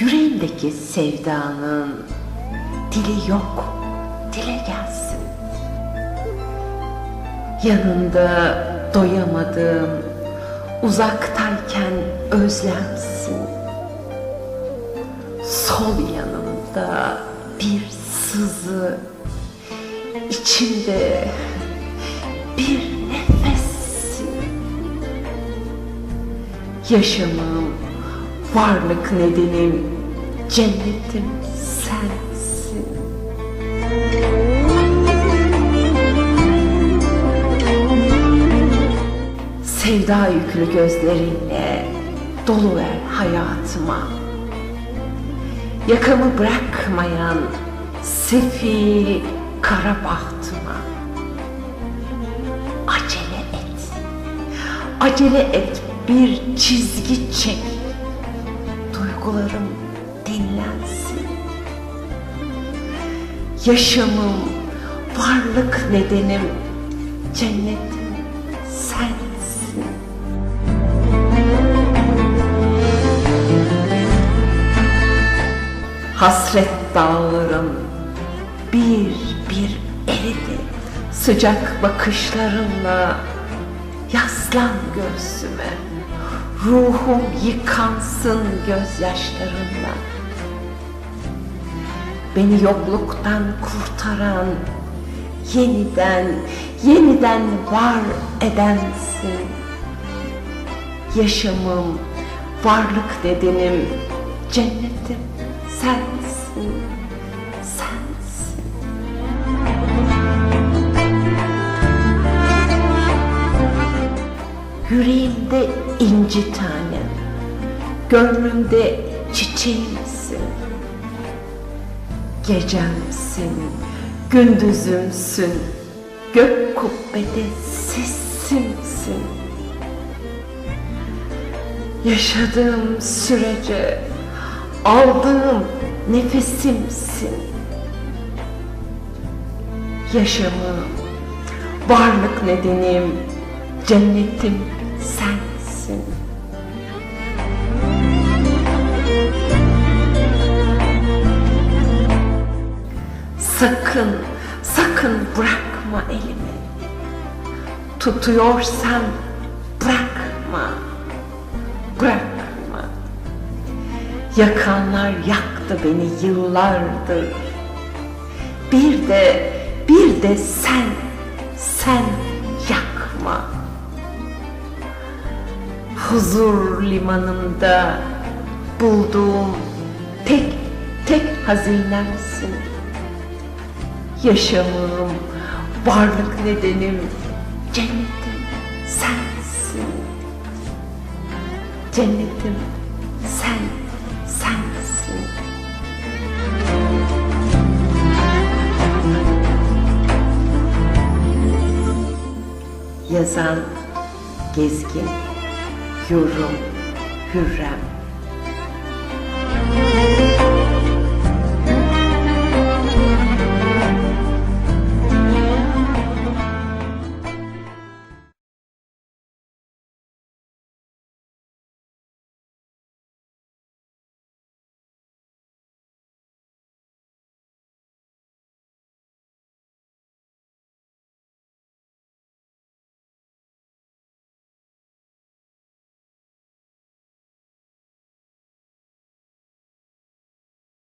Yüreğimdeki sevdanın dili yok, dile gelsin. Yanında doyamadığım, uzaktayken özlemsin. Sol yanımda bir sızı, içimde bir nefessin. Yaşamım, varlık nedenim, cennetim sensin. Sevda yüklü gözlerinle dolu ver hayatıma. Yakamı bırakmayan sefil kara bahtıma. Acele et. Acele et bir çizgi çek. Duygularım dinlensin. Yaşamım, varlık nedenim, cennetim sensin. Hasret dağlarım bir bir eridi. Sıcak bakışlarınla yaslan göğsüme. Ruhum yıkansın gözyaşlarınla. Beni yokluktan kurtaran, yeniden, yeniden var edensin. Yaşamım, varlık nedenim, cennetim sensin, sensin. Yüreğimde inci tanem, gönlümde çiçeğimsin. Gecemsin, gündüzümsün, gök kubbede sesimsin. Yaşadığım sürece aldığım nefesimsin. Yaşamım, varlık nedenim, cennetim sensin. Sakın, sakın bırakma elimi. Tutuyorsam bırakma, bırakma. Yakanlar yaktı beni yıllardır. Bir de, bir de sen, sen yakma. Huzur limanında bulduğum tek, tek hazinemsin. Yaşamım, varlık nedenim, cennetim sensin. Cennetim sen, sensin. Yazan Gezgin, 就是说就是